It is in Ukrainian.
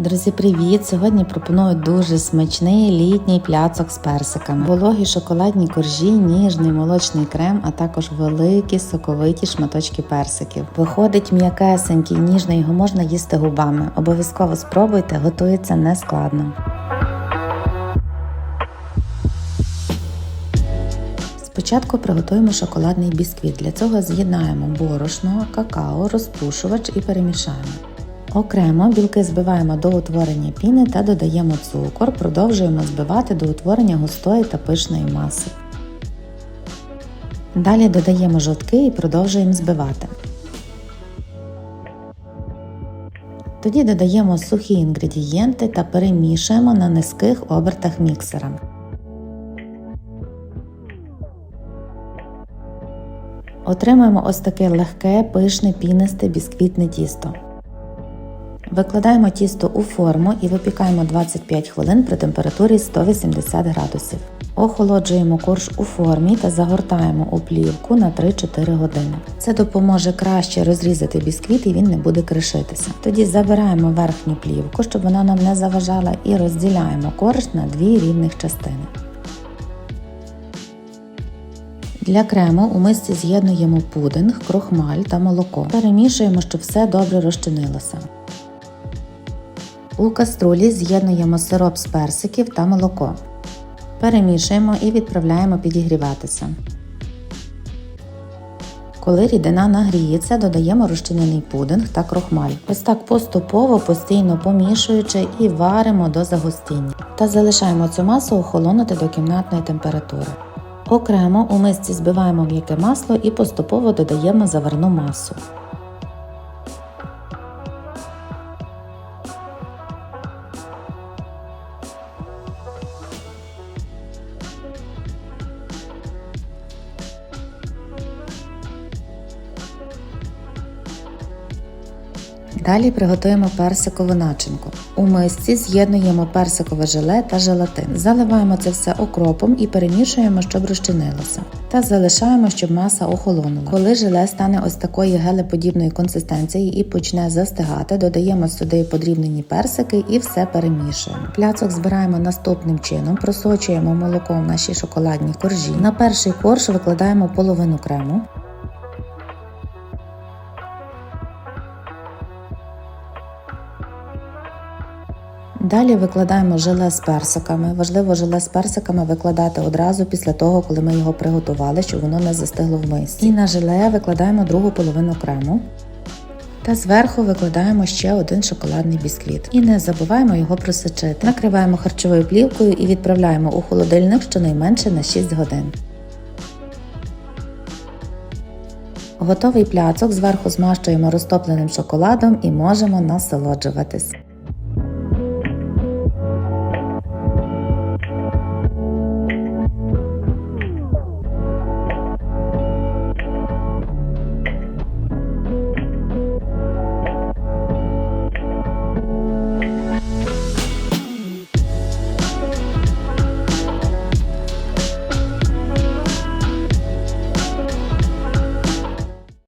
Друзі, привіт! Сьогодні пропоную дуже смачний літній пляцок з персиками. Вологі шоколадні коржі, ніжний молочний крем, а також великі соковиті шматочки персиків. Виходить м'якесенький, ніжний, його можна їсти губами. Обов'язково спробуйте, готується нескладно. Спочатку приготуємо шоколадний бісквіт. Для цього з'єднаємо борошно, какао, розпушувач і перемішаємо. Окремо білки збиваємо до утворення піни та додаємо цукор, продовжуємо збивати до утворення густої та пишної маси. Далі додаємо жовтки і продовжуємо збивати. Тоді додаємо сухі інгредієнти та перемішуємо на низьких обертах міксера. Отримаємо ось таке легке, пишне, пінисте бісквітне тісто. Викладаємо тісто у форму і випікаємо 25 хвилин при температурі 180 градусів. Охолоджуємо корж у формі та загортаємо у плівку на 3-4 години. Це допоможе краще розрізати бісквіт і він не буде кришитися. Тоді забираємо верхню плівку, щоб вона нам не заважала, і розділяємо корж на дві рівних частини. Для крему у мисці з'єднуємо пудинг, крохмаль та молоко. Перемішуємо, щоб все добре розчинилося. У каструлі з'єднуємо сироп з персиків та молоко. Перемішуємо і відправляємо підігріватися. Коли рідина нагріється, додаємо розчинений пудинг та крохмаль. Ось так поступово, постійно помішуючи і варимо до загустіння. Та залишаємо цю масу охолонути до кімнатної температури. Окремо у мисці збиваємо м'яке масло і поступово додаємо заварну масу. Далі приготуємо персикову начинку. У мисці з'єднуємо персикове желе та желатин. Заливаємо це все окропом і перемішуємо, щоб розчинилося. Та залишаємо, щоб маса охолонула. Коли желе стане ось такої гелеподібної консистенції і почне застигати, додаємо сюди подрібнені персики і все перемішуємо. Пляцок збираємо наступним чином, просочуємо молоко в наші шоколадні коржі. На перший корж викладаємо половину крему. Далі викладаємо желе з персиками. Важливо желе з персиками викладати одразу після того, коли ми його приготували, щоб воно не застигло в мисці. І на желе викладаємо другу половину крему. Та зверху викладаємо ще один шоколадний бісквіт. І не забуваємо його просочити. Накриваємо харчовою плівкою і відправляємо у холодильник щонайменше на 6 годин. Готовий пляцок зверху змащуємо розтопленим шоколадом і можемо насолоджуватись.